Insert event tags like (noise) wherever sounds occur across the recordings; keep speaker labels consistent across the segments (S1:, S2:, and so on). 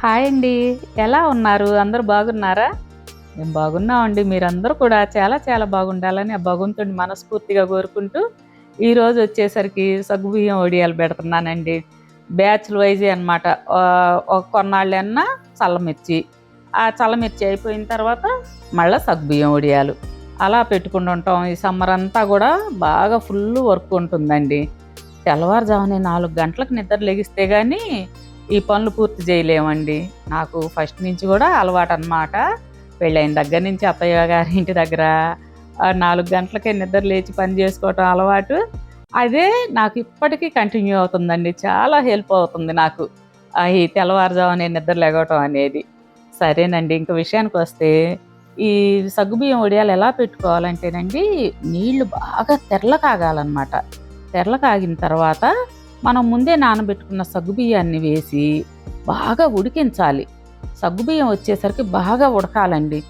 S1: Hi అండి. ఎలా ఉన్నారు? అందరు బాగున్నారా? మేము బాగున్నామండి. మీరందరూ కూడా చాలా చాలా బాగుండాలని ఆ భగవంతుడిని మనస్ఫూర్తిగా కోరుకుంటూ ఈరోజు వచ్చేసరికి సగ్గుబియ్యం ఒడియాలు పెడుతున్నానండి. బ్యాచ్ల వైజ్ అనమాట కొన్నాళ్ళన్నా చల్లమిర్చి. ఆ చల్లమిర్చి అయిపోయిన తర్వాత మళ్ళీ సగ్గుబియ్యం ఒడియాలు అలా పెట్టుకుంటూ ఉంటాం. ఈ సమ్మర్ అంతా కూడా బాగా ఫుల్ వర్క్ ఉంటుందండి. తెల్లవారుజామున నాలుగు గంటలకు నిద్ర లెగిస్తే కానీ ఈ పనులు పూర్తి చేయలేమండి. నాకు ఫస్ట్ నుంచి కూడా అలవాటు అనమాట పెళ్ళైన దగ్గర నుంచి అత్తయ్య గారి ఇంటి దగ్గర నాలుగు గంటలకే నిద్ర లేచి పని చేసుకోవటం అలవాటు. అదే నాకు ఇప్పటికీ కంటిన్యూ అవుతుందండి. చాలా హెల్ప్ అవుతుంది నాకు. ఈ తెల్లవారుజామునే నిద్ర లేగవటం అనేది. సరేనండి ఇంక విషయానికి వస్తే ఈ సగ్గుబియ్యం వడియాలు ఎలా పెట్టుకోవాలంటేనండి నీళ్ళు బాగా తెరల కాగాలన్నమాట. తెరల కాగిన తర్వాత మనం ముందే నానబెట్టుకున్న సగ్గుబియ్యాన్ని వేసి బాగా ఉడికించాలి. సగ్గుబియ్యం వచ్చేసరికి బాగా ఉడకాలండి.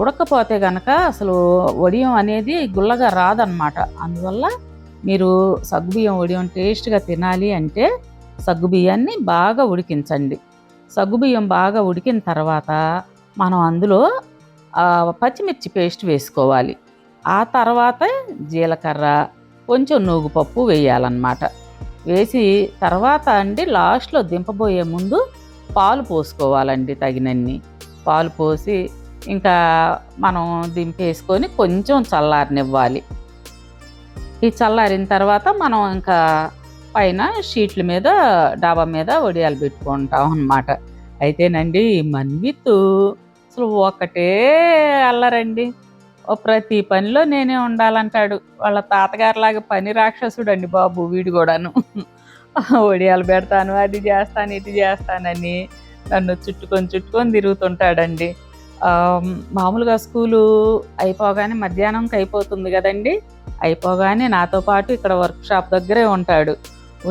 S1: ఉడకపోతే గనక అసలు వడియం అనేది గుల్లగా రాదనమాట అందువల్ల మీరు సగ్గుబియ్యం వడియం టేస్ట్గా తినాలి అంటే సగ్గుబియ్యాన్ని బాగా ఉడికించండి. సగ్గుబియ్యం బాగా ఉడికిన తర్వాత మనం అందులో పచ్చిమిర్చి పేస్ట్ వేసుకోవాలి. ఆ తర్వాత జీలకర్ర కొంచెం నూగుపప్పు వేయాలన్నమాట. వేసి తర్వాత అండి లాస్ట్లో దింపబోయే ముందు పాలు పోసుకోవాలండి తగినన్ని. పాలు పోసి ఇంకా మనం దింపేసుకొని కొంచెం చల్లారనివ్వాలి. ఈ చల్లారిన తర్వాత మనం ఇంకా పైన షీట్ల మీద డాబా మీద వడియాలు పెట్టుకుంటాం అన్నమాట. అయితేనండి మన్విత్ అసలు ఒకటే అల్లరండి. ప్రతి పనిలో నేనే ఉండాలంటాడు. వాళ్ళ తాతగారిలాగా పని రాక్షసుడు అండి బాబు వీడు కూడాను. ఒడియాలు పెడతాను అది చేస్తాను ఇది చేస్తానని నన్ను చుట్టుకొని చుట్టుకొని తిరుగుతుంటాడండి. మామూలుగా స్కూలు అయిపోగానే మధ్యాహ్నంకి అయిపోతుంది కదండి. అయిపోగానే నాతో పాటు ఇక్కడ వర్క్ షాప్ దగ్గరే ఉంటాడు.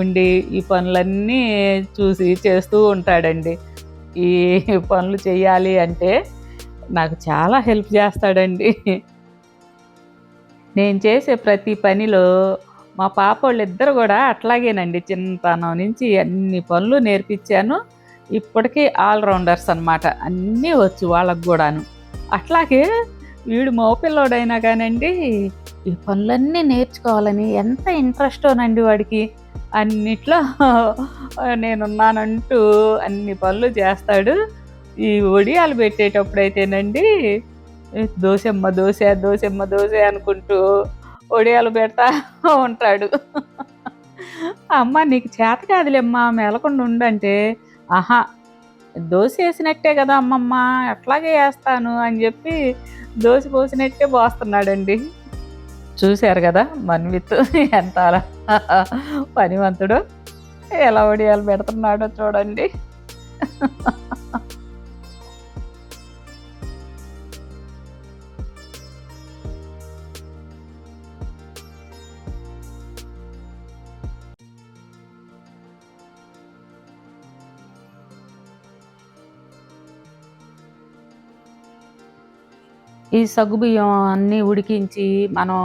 S1: ఉండి ఈ పనులన్నీ చూసి చేస్తూ ఉంటాడండి. ఈ పనులు చేయాలి అంటే నాకు చాలా హెల్ప్ చేస్తాడండి. నేను చేసే ప్రతి పనిలో మా పాప వాళ్ళిద్దరు కూడా అట్లాగేనండి. చిన్నతనం నుంచి అన్ని పనులు నేర్పించాను. ఇప్పటికీ ఆల్రౌండర్స్ అన్నమాట. అన్నీ వచ్చు వాళ్ళకు కూడాను. అట్లాగే వీడు మోపిల్లోడైనా కానండి ఈ పనులన్నీ నేర్చుకోవాలని ఎంత ఇంట్రెస్టోనండి వాడికి. అన్నిట్లో నేనున్నానంటూ అన్ని పనులు చేస్తాడు. ఈ ఒడియాలు పెట్టేటప్పుడైతేనండి దోశమ్మ దోశ దోశమ్మ దోశ అనుకుంటూ ఒడియాలు పెడతా ఉంటాడు. అమ్మ నీకు చేత కాదులేమ్మా మెలకుండా ఉండంటే ఆహా దోశ వేసినట్టే కదా అమ్మమ్మ అట్లాగే వేస్తాను అని చెప్పి దోశ పోసినట్టే పోస్తున్నాడండి. చూశారు కదా మన్విత్ ఎంత అలా పనివంతుడు ఎలా ఒడియాలు పెడుతున్నాడో చూడండి. ఈ సగ్గుబియ్యం అన్నీ ఉడికించి మనం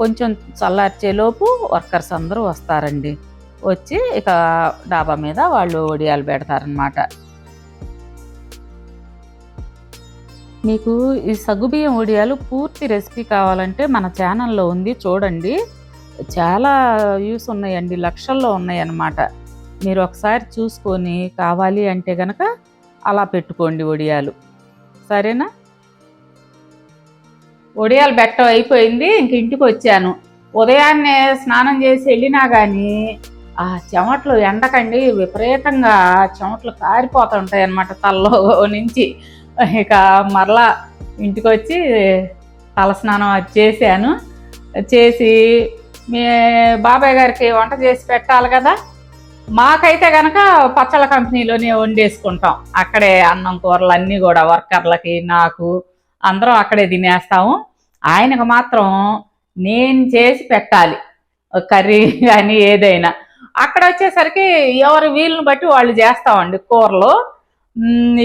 S1: కొంచెం చల్లార్చేలోపు వర్కర్స్ అందరూ వస్తారండి. వచ్చి ఇక డాబా మీద వాళ్ళు ఒడియాలు పెడతారనమాట మీకు ఈ సగ్గుబియ్యం ఒడియాలు పూర్తి రెసిపీ కావాలంటే మన ఛానల్లో ఉంది చూడండి. చాలా వ్యూస్ ఉన్నాయండి లక్షల్లో ఉన్నాయన్నమాట. మీరు ఒకసారి చూసుకొని కావాలి అంటే కనుక అలా పెట్టుకోండి ఒడియాలు సరేనా? ఒడియాలు బెట్ట అయిపోయింది ఇంక ఇంటికి వచ్చాను. ఉదయాన్నే స్నానం చేసి వెళ్ళినా కానీ ఆ చెమట్లు ఎండకండి విపరీతంగా చెమట్లు కారిపోతుంటాయి అన్నమాట తలలో నుంచి. ఇక మరలా ఇంటికి వచ్చి తలస్నానం అది చేశాను. చేసి మీ బాబాయ్ గారికి వంట చేసి పెట్టాలి కదా. మాకైతే కనుక పచ్చళ్ళ కంపెనీలోనే వండేసుకుంటాం. అక్కడే అన్నం కూరలు అన్నీ కూడా వర్కర్లకి నాకు అందరం అక్కడే తినేస్తాము. ఆయనకు మాత్రం నేను చేసి పెట్టాలి. కర్రీ కానీ ఏదైనా. అక్కడ వచ్చేసరికి ఎవరి వీలుని బట్టి వాళ్ళు చేస్తామండి కూరలు.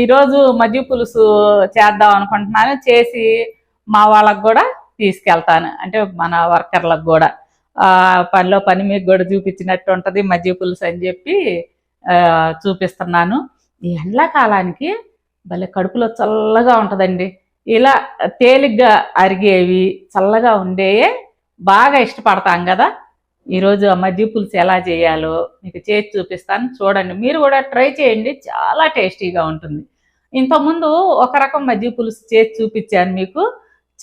S1: ఈరోజు మజ్జి పులుసు చేద్దాం అనుకుంటున్నాను. చేసి మా వాళ్ళకు కూడా తీసుకెళ్తాను. అంటే మన వర్కర్లకు కూడా. పనిలో పని మీకు కూడా చూపించినట్టు ఉంటుంది. మజ్జి పులుసు అని చెప్పి చూపిస్తున్నాను. ఈ ఎండాకాలానికి భలే కడుపులో చల్లగా ఉంటుందండి. ఇలా తేలిగ్గా అరిగేవి చల్లగా ఉండేయే బాగా ఇష్టపడతాం కదా. ఈరోజు ఆ మజ్జిగ పులుసు ఎలా చేయాలో మీకు చేసి చూపిస్తాను. చూడండి మీరు కూడా ట్రై చేయండి. చాలా టేస్టీగా ఉంటుంది. ఇంతకుముందు ఒక రకం మజ్జిగ పులుసు చేసి చూపించాను మీకు.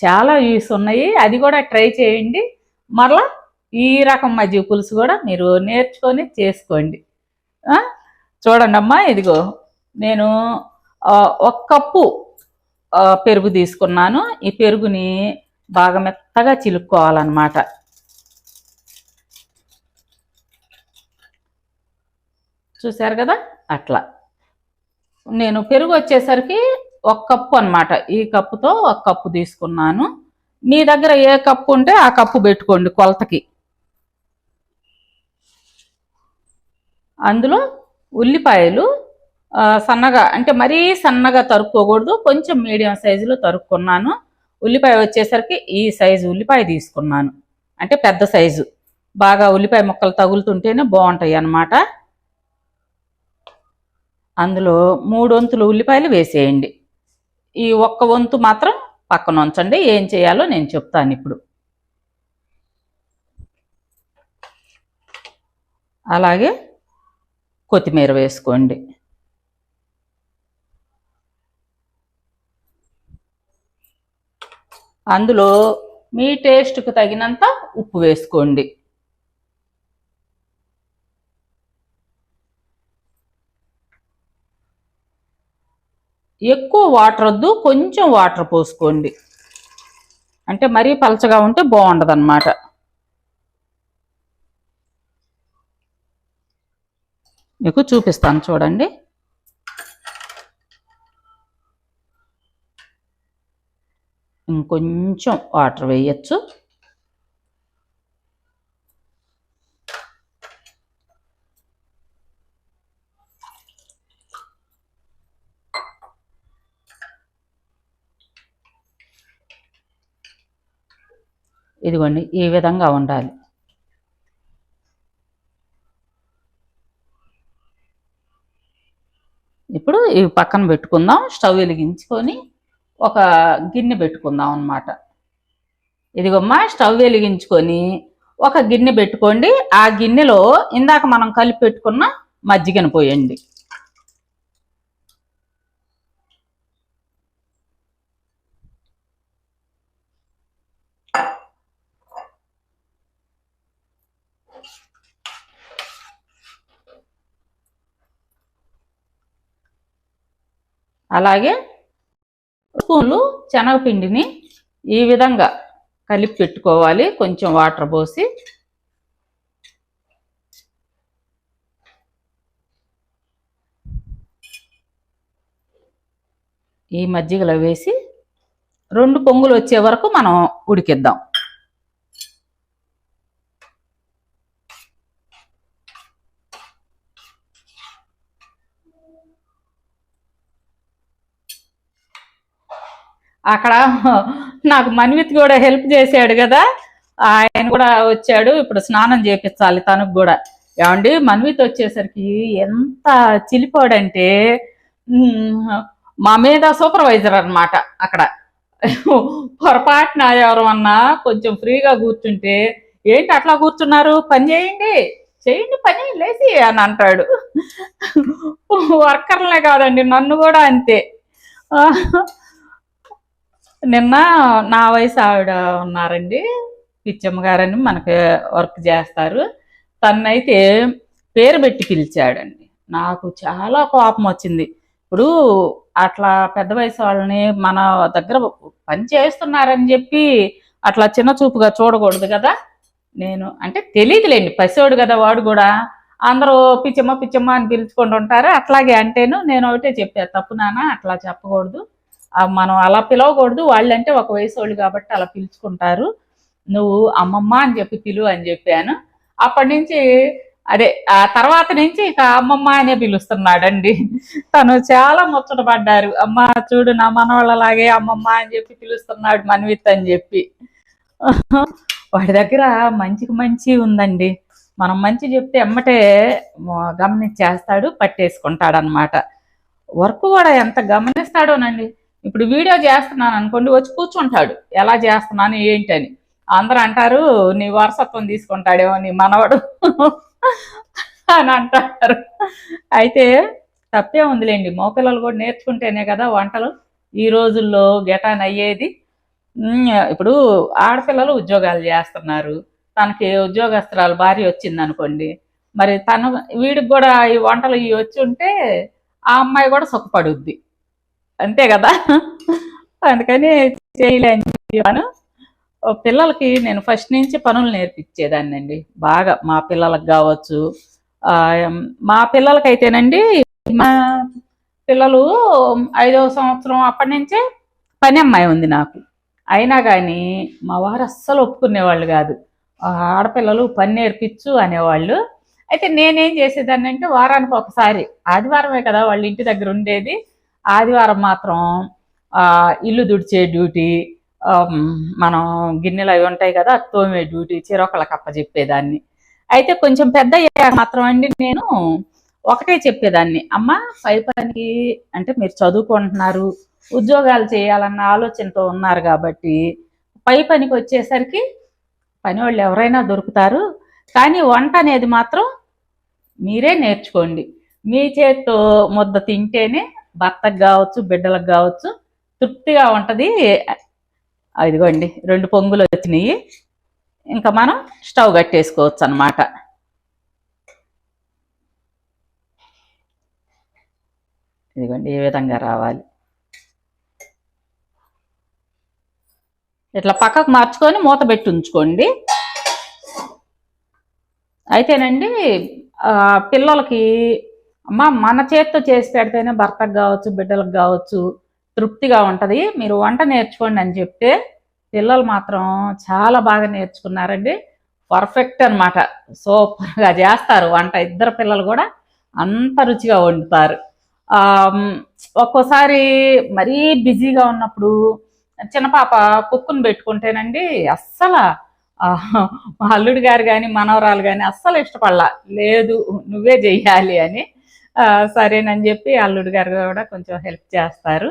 S1: చాలా వ్యూస్ ఉన్నాయి. అది కూడా ట్రై చేయండి. మరలా ఈ రకం మజ్జిగ పులుసు కూడా మీరు నేర్చుకొని చేసుకోండి. చూడండి అమ్మా ఇదిగో. నేను ఒక కప్పు పెరుగు తీసుకున్నాను. ఈ పెరుగుని బాగా మెత్తగా చిలుక్కోవాలన్నమాట. చూశారు కదా? అట్లా. నేను పెరుగు వచ్చేసరికి ఒక కప్పు అన్నమాట. ఈ కప్పుతో ఒక కప్పు తీసుకున్నాను. మీ దగ్గర ఏ కప్పు ఉంటే ఆ కప్పు పెట్టుకోండి కొలతకి. అందులో ఉల్లిపాయలు సన్నగా అంటే మరీ సన్నగా తరుక్కోకూడదు. కొంచెం మీడియం సైజులో తరుక్కున్నాను. ఉల్లిపాయ వచ్చేసరికి ఈ సైజు ఉల్లిపాయ తీసుకున్నాను. అంటే పెద్ద సైజు. బాగా ఉల్లిపాయ ముక్కలు తగులుతుంటేనే బాగుంటాయి అన్నమాట. అందులో మూడు వంతులు ఉల్లిపాయలు వేసేయండి. ఈ ఒక్క వంతు మాత్రం పక్కన ఉంచండి. ఏం చేయాలో నేను చెప్తాను ఇప్పుడు. అలాగే కొత్తిమీర వేసుకోండి. అందులో మీ టేస్ట్కి తగినంత ఉప్పు వేసుకోండి. ఎక్కువ వాటర్ వద్దు కొంచెం వాటర్ పోసుకోండి. అంటే మరీ పలచగా ఉంటే బాగుండదు అనమాట మీకు చూపిస్తాను చూడండి. ఇంకొంచెం వాటర్ వేయచ్చు. ఇదిగోండి ఈ విధంగా ఉండాలి. ఇప్పుడు ఇవి పక్కన పెట్టుకుందాం. స్టవ్ వెలిగించుకొని ఒక గిన్నె పెట్టుకుందాం అన్నమాట. ఇదిగోమ్మా స్టవ్ వెలిగించుకొని ఒక గిన్నె పెట్టుకోండి. ఆ గిన్నెలో ఇందాక మనం కలిపి పెట్టుకున్న మజ్జిగను పోయండి. అలాగే స్పూన్లు శనగపిండిని ఈ విధంగా కలిపి పెట్టుకోవాలి. కొంచెం వాటర్ పోసి. ఈ మజ్జిగలో వేసి రెండు పొంగులు వచ్చే వరకు మనం ఉడికిద్దాం. అక్కడ నాకు మన్విత్ కూడా హెల్ప్ చేశాడు కదా. ఆయన కూడా వచ్చాడు. ఇప్పుడు స్నానం చేపించాలి తనకు కూడా. ఏమండి? మన్విత్ వచ్చేసరికి ఎంత చిలిపోడంటే మా మీద సూపర్వైజర్ అన్నమాట అక్కడ. పొరపాటున ఎవరమన్నా కొంచెం ఫ్రీగా కూర్చుంటే ఏంటి అట్లా కూర్చున్నారు? పని చేయండి. చేయండి పని లేచి అని అంటాడు. వర్కర్లే కాదండి నన్ను కూడా అంతే. నిన్న నా వయసు ఆవిడ ఉన్నారండి. పిచ్చమ్మ గారని మనకి వర్క్ చేస్తారు. తన్నైతే పేరు పెట్టి పిలిచాడండి. నాకు చాలా కోపం వచ్చింది. ఇప్పుడు అట్లా పెద్ద వయసు వాళ్ళని మన దగ్గర పని చేస్తున్నారని చెప్పి అట్లా చిన్న చూపుగా చూడకూడదు కదా. నేను అంటే తెలియదులేండి పసివాడు కదా వాడు కూడా. అందరూ పిచ్చమ్మ పిచ్చమ్మ అని పిలుచుకుంటూ ఉంటారు అట్లాగే అంటేను నేను ఒకటే చెప్పాను తప్పు నాన్న అట్లా చెప్పకూడదు. మనం అలా పిలవకూడదు. వాళ్ళంటే ఒక వయసు వాళ్ళు కాబట్టి అలా పిలుచుకుంటారు. నువ్వు అమ్మమ్మ అని చెప్పి పిలువు అని చెప్పాను. అప్పటి నుంచి అదే ఆ తర్వాత నుంచి ఇక అమ్మమ్మ అనే పిలుస్తున్నాడండి. తను చాలా ముచ్చట పడ్డారు. అమ్మ చూడు నా మనవాళ్ళలాగే అమ్మమ్మ అని చెప్పి పిలుస్తున్నాడు మన్విత్ అని చెప్పి. వాడి దగ్గర మంచికి మంచి ఉందండి. మనం మంచి చెప్తే ఎమ్మటే గమనించేస్తాడు పట్టేసుకుంటాడు అనమాట వర్క్ కూడా ఎంత గమనిస్తాడోనండి. ఇప్పుడు వీడియో చేస్తున్నాను అనుకోండి వచ్చి కూర్చుంటాడు. ఎలా చేస్తున్నాను ఏంటని. అందరూ అంటారు నీ వారసత్వం తీసుకుంటాడేమో నీ మనవడు (laughs) అని అంటారు. అయితే తప్పే ఉందిలేండి. మగపిల్లలు కూడా నేర్చుకుంటేనే కదా వంటలు. ఈ రోజుల్లో గెటాన్ అయ్యేది. ఇప్పుడు ఆడపిల్లలు ఉద్యోగాలు చేస్తున్నారు. తనకి ఉద్యోగస్తురాలు భార్య వచ్చింది అనుకోండి మరి తను వీడికి కూడా ఈ వంటలు ఇవి వచ్చి ఉంటే ఆ అమ్మాయి కూడా సుఖపడుద్ది. అంతే కదా? అందుకని చేయలేని చెప్పాను పిల్లలకి నేను ఫస్ట్ నుంచి పనులు నేర్పించేదాన్నండి. అండి బాగా మా పిల్లలకు కావచ్చు. మా పిల్లలకైతేనండి మా పిల్లలు ఐదవ సంవత్సరం అప్పటి నుంచే పని అమ్మాయి ఉంది నాకు. అయినా కానీ మా వారు అస్సలు ఒప్పుకునేవాళ్ళు కాదు. ఆడపిల్లలు పని నేర్పించు అనేవాళ్ళు. అయితే నేనేం చేసేదాన్ని అంటే వారానికి ఒకసారి ఆదివారమే కదా వాళ్ళ ఇంటి దగ్గర ఉండేది. ఆదివారం మాత్రం ఇల్లు దుడిచే డ్యూటీ మనం గిన్నెలు అవి ఉంటాయి కదా తోమే డ్యూటీ చిరొకళ్ళకి అప్పచెప్పేదాన్ని అయితే కొంచెం పెద్ద అయ్యాక మాత్రం అండి నేను ఒకటే చెప్పేదాన్ని. అమ్మ పై పనికి అంటే మీరు చదువుకుంటున్నారు ఉద్యోగాలు చేయాలన్న ఆలోచనతో ఉన్నారు కాబట్టి పై పనికి వచ్చేసరికి పని వాళ్ళు ఎవరైనా దొరుకుతారు. కానీ వంట అనేది మాత్రం మీరే నేర్చుకోండి. మీ చేత్తో ముద్ద తింటేనే భర్తకు కావచ్చు బిడ్డలకు కావచ్చు తృప్తిగా ఉంటుంది. ఇదిగోండి రెండు పొంగులు వచ్చినాయి. ఇంకా మనం స్టవ్ కట్టేసుకోవచ్చు అన్నమాట. ఇదిగోండి ఏ విధంగా రావాలి? ఇట్లా పక్కకు మార్చుకొని మూత పెట్టి ఉంచుకోండి. అయితేనండి పిల్లలకి అమ్మ మన చేత్తో చేసి పెడితేనే భర్తకు కావచ్చు బిడ్డలకు కావచ్చు తృప్తిగా ఉంటుంది. మీరు వంట నేర్చుకోండి అని చెప్తే పిల్లలు మాత్రం చాలా బాగా నేర్చుకున్నారండి. పర్ఫెక్ట్ అన్నమాట. సూపర్గా చేస్తారు వంట. ఇద్దరు పిల్లలు కూడా అంత రుచిగా వండుతారు. ఒక్కోసారి మరీ బిజీగా ఉన్నప్పుడు చిన్న పాప కుక్కుని పెట్టుకుంటేనండి అస్సలు మా అల్లుడు గారు కానీ మనవరాలు కానీ అస్సలు ఇష్టపడలా. లేదు నువ్వే చెయ్యాలి అని సరేనని చెప్పి అల్లుడు గారు కూడా కొంచెం హెల్ప్ చేస్తారు.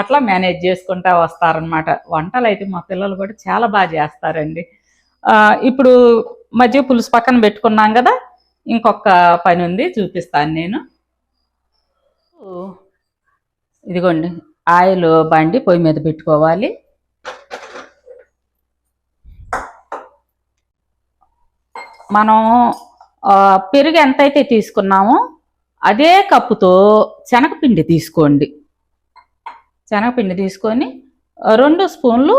S1: అట్లా మేనేజ్ చేసుకుంటా వస్తారనమాట వంటలు అయితే మా పిల్లలు కూడా చాలా బాగా చేస్తారండి. ఇప్పుడు మధ్య పులుసు పక్కన పెట్టుకున్నాం కదా ఇంకొక పని ఉంది చూపిస్తాను నేను. ఇదిగోండి ఆయిల్ బండి పొయ్యి మీద పెట్టుకోవాలి. మనం పెరుగు ఎంతైతే తీసుకున్నామో అదే కప్పుతో శనగపిండి తీసుకోండి. శనగపిండి తీసుకొని రెండు స్పూన్లు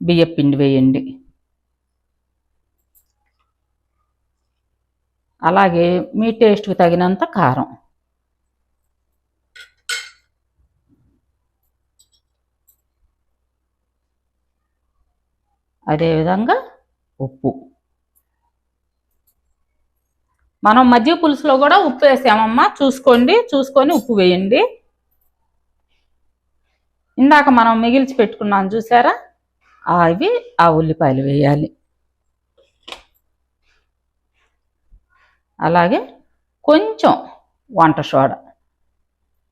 S1: బియ్యపిండి వేయండి. అలాగే మీ టేస్ట్కి తగినంత కారం. అదేవిధంగా ఉప్పు. మనం మధ్య పులుసులో కూడా ఉప్పు వేసామమ్మా. చూసుకోండి చూసుకొని ఉప్పు వేయండి. ఇందాక మనం మిగిల్చి పెట్టుకున్నాం చూసారా? అవి ఆ ఉల్లిపాయలు వేయాలి. అలాగే కొంచెం వంట సోడా.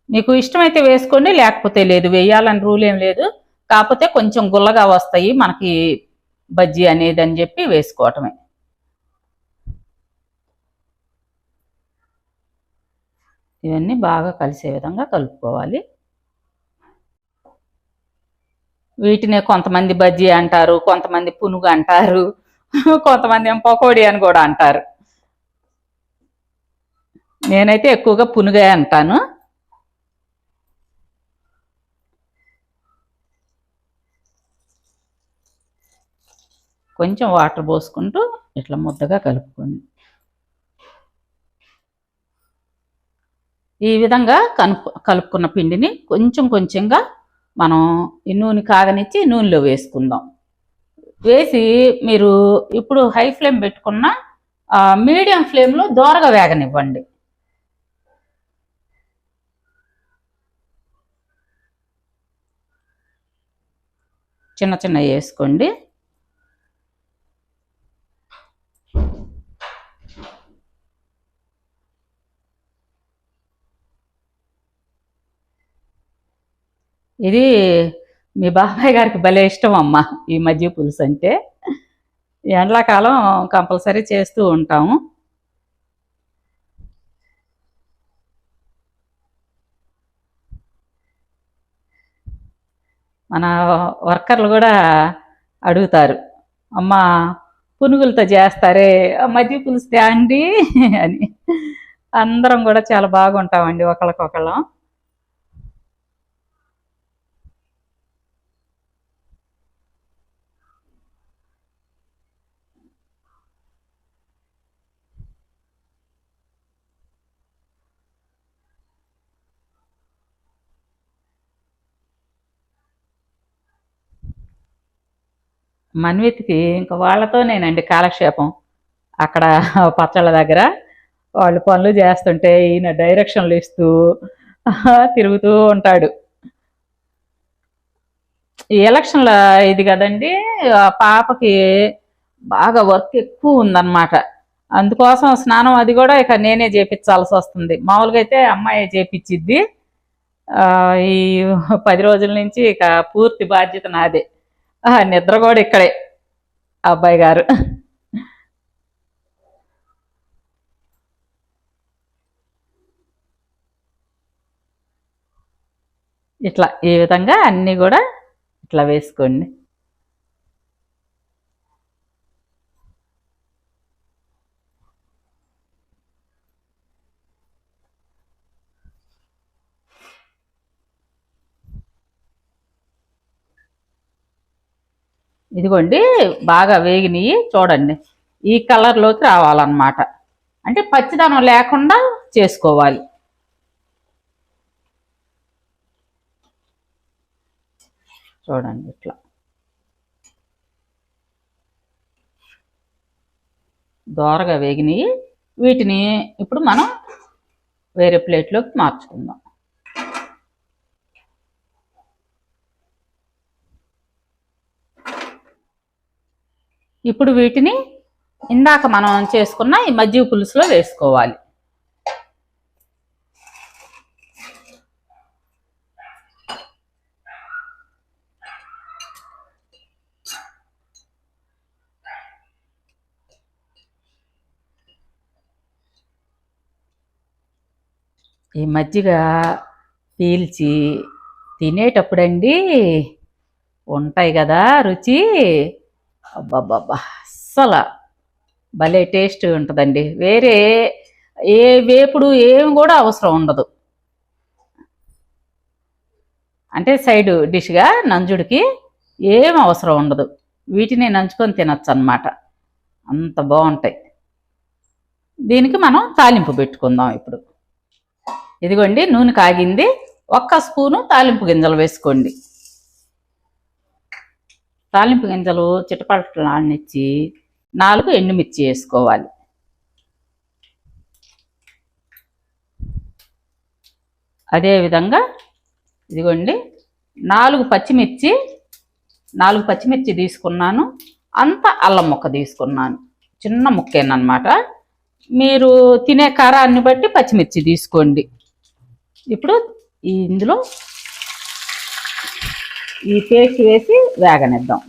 S1: మీకు ఇష్టమైతే వేసుకోండి లేకపోతే లేదు. వేయాలని రూల్ ఏం లేదు. కాకపోతే కొంచెం గుల్లగా వస్తాయి మనకి బజ్జీ అనేది అని చెప్పి వేసుకోవటమే. ఇవన్నీ బాగా కలిసే విధంగా కలుపుకోవాలి. వీటినే కొంతమంది బజ్జీ అంటారు కొంతమంది పునుగు అంటారు కొంతమంది ఏం పకోడీ అని కూడా అంటారు. నేనైతే ఎక్కువగా పునుగే అంటాను. కొంచెం వాటర్ పోసుకుంటూ ఇట్లా ముద్దగా కలుపుకోండి. ఈ విధంగా కలుపు కలుపుకున్న పిండిని కొంచెం కొంచెంగా మనం ఈ నూనె కాగనిచ్చి నూనెలో వేసుకుందాం. వేసి మీరు ఇప్పుడు హై ఫ్లేమ్ పెట్టుకున్న మీడియం ఫ్లేమ్లో దోరగా వేగనివ్వండి. చిన్న చిన్న వేసుకోండి. ఇది మీ బాబాయ్ గారికి భలే ఇష్టం అమ్మ ఈ మధ్య పులుసు అంటే. ఎండాకాలం కంపల్సరీ చేస్తూ ఉంటాము. మన వర్కర్లు కూడా అడుగుతారు అమ్మ పునుగులతో చేస్తారే ఆ మజ్జిగ పులుసు తే అండి అని. అందరం కూడా చాలా బాగుంటామండి ఒకళ్ళకొకళ్ళం. మన్విత్కి ఇంకా వాళ్ళతోనేనండి కాలక్షేపం. అక్కడ పచ్చళ్ళ దగ్గర వాళ్ళు పనులు చేస్తుంటే ఈయన డైరెక్షన్లు ఇస్తూ తిరుగుతూ ఉంటాడు. ఈ ఎలక్షన్ల ఇది కదండి ఆ పాపకి బాగా వర్క్ ఎక్కువ ఉందన్నమాట. అందుకోసం స్నానం అది కూడా ఇక నేనే చేపించాల్సి వస్తుంది. మామూలుగా అయితే అమ్మాయి చేపించిద్ది. ఈ పది రోజుల నుంచి ఇక పూర్తి బాధ్యత నాదే. నిద్ర కూడా ఇక్కడే. అబ్బాయి గారు. ఇట్లా ఈ విధంగా అన్నీ కూడా ఇట్లా వేసుకోండి. ఇదిగోండి బాగా వేగినవి చూడండి. ఈ కలర్లోకి రావాలన్నమాట. అంటే పచ్చిదనం లేకుండా చేసుకోవాలి. చూడండి ఇట్లా. దోరగా వేగినవి వీటిని ఇప్పుడు మనం వేరే ప్లేట్లోకి మార్చుకుందాం. ఇప్పుడు వీటిని ఇందాక మనం చేసుకున్న ఈ మజ్జిగ పులుసులో వేసుకోవాలి. ఈ మజ్జిగ పీల్చి తినేటప్పుడండి ఉంటాయి కదా రుచి. అబ్బబ్బబ్బా. అస్సలు భలే టేస్ట్ ఉంటుందండి. వేరే ఏ వేపుడు ఏమి కూడా అవసరం ఉండదు. అంటే సైడ్ డిష్గా నంజుడికి ఏం అవసరం ఉండదు. వీటిని నంచుకొని తినచ్చు అన్నమాట అంత బాగుంటాయి. దీనికి మనం తాలింపు పెట్టుకుందాం ఇప్పుడు. ఇదిగోండి నూనె కాగింది. ఒక్క స్పూను తాలింపు గింజలు వేసుకోండి. తాలింపు గింజలు చిటపటలు నానిచ్చి నాలుగు ఎండుమిర్చి వేసుకోవాలి. అదేవిధంగా ఇదిగోండి నాలుగు పచ్చిమిర్చి నాలుగు పచ్చిమిర్చి తీసుకున్నాను. అంత అల్లం ముక్క తీసుకున్నాను. చిన్న ముక్కేనమాట మీరు తినే కారాన్ని బట్టి పచ్చిమిర్చి తీసుకోండి. ఇప్పుడు ఇందులో ఈ పేస్ట్ వేసి వేగనిద్దాం.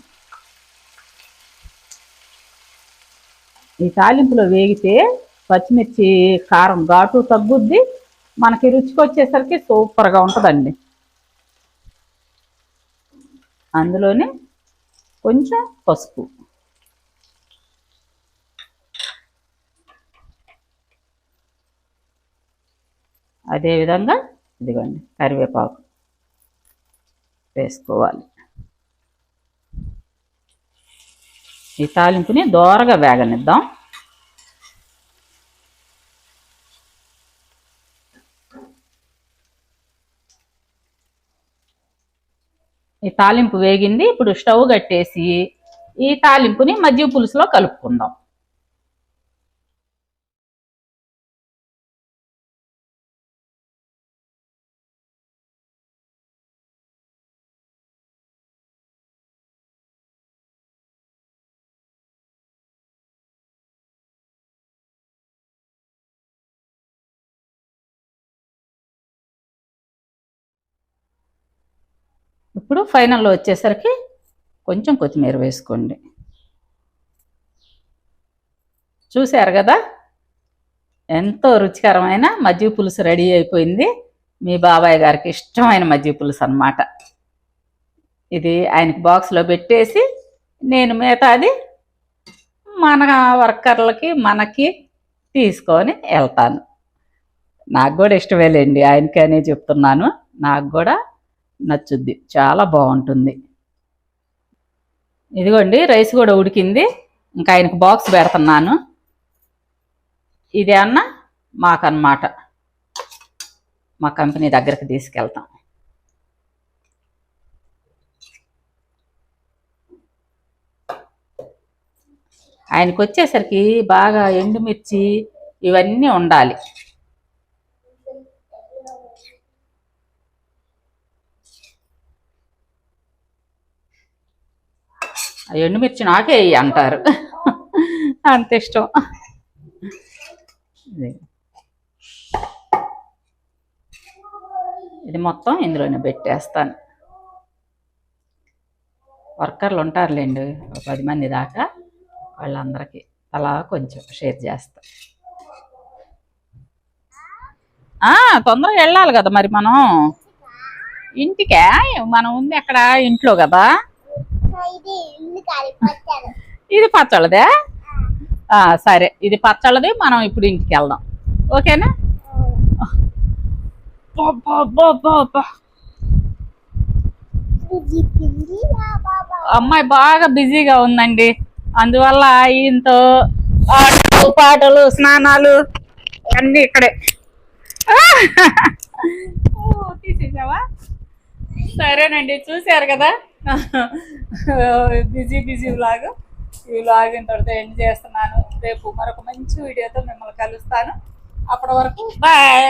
S1: ఈ తాలింపులో వేగితే పచ్చిమిర్చి కారం ఘాటు తగ్గుద్ది. మనకి రుచికి వచ్చేసరికి సూపర్గా ఉంటుందండి. అందులోనే కొంచెం పసుపు. అదేవిధంగా ఇదిగోండి కరివేపాకు. వేసుకోవాలి. ఈ తాలింపుని దోరగా వేగనిద్దాం. ఈ తాలింపు వేగింది. ఇప్పుడు స్టవ్ కట్టేసి ఈ తాలింపుని మజ్జిగ పులుసులో కలుపుకుందాం. ఇప్పుడు ఫైనల్లో వచ్చేసరికి కొంచెం కొత్తిమీర వేసుకోండి. చూశారు కదా? ఎంతో రుచికరమైన మజ్జిగ పులుసు రెడీ అయిపోయింది. మీ బాబాయ్ గారికి ఇష్టమైన మజ్జిగ పులుసు అన్నమాట. ఇది ఆయనకి బాక్స్లో పెట్టేసి నేను మిగతాది మన వర్కర్లకి మనకి తీసుకొని వెళ్తాను. నాకు కూడా ఇష్టమేలేండి. ఆయనకనే చెప్తున్నాను. నాకు కూడా నచ్చుద్ది. చాలా బాగుంటుంది. ఇదిగోండి రైస్ కూడా ఉడికింది. ఇంకా ఆయనకు బాక్స్ పెడుతున్నాను. ఇది అన్న మాకన్నమాట. మా కంపెనీ దగ్గరికి తీసుకెళ్తాం. ఆయనకు వచ్చేసరికి బాగా ఎండుమిర్చి ఇవన్నీ ఉండాలి. ఎండుమిర్చి నాకే అంటారు. అంత ఇష్టం. ఇది. మొత్తం ఇందులోనే పెట్టేస్తాను. వర్కర్లు ఉంటారులేండి ఒక పది మంది దాకా వాళ్ళందరికీ అలా కొంచెం షేర్ చేస్తా. తొందరగా వెళ్ళాలి కదా మరి మనం. ఇంటికే? మనం ఉంది అక్కడ ఇంట్లో కదా?
S2: ఇది
S1: పచ్చళ్ళదే? ఆ, సరే. ఇది పచ్చళ్ళది మనం ఇప్పుడు ఇంటికి వెళ్దాం. ఓకేనా? అమ్మాయి బాగా బిజీగా ఉందండి. అందువల్ల ఈయనతో ఆటలు పాటలు స్నానాలు అన్నీ ఇక్కడే. తీసేసావా? సరేనండి చూశారు కదా? Busy busy vlog. ఈ వ్లాగ్ ఇంతటితో ఎండ్ చేస్తున్నాను. రేపు మరొక మంచి వీడియోతో మిమ్మల్ని కలుస్తాను. అప్పటి వరకు బాయ్.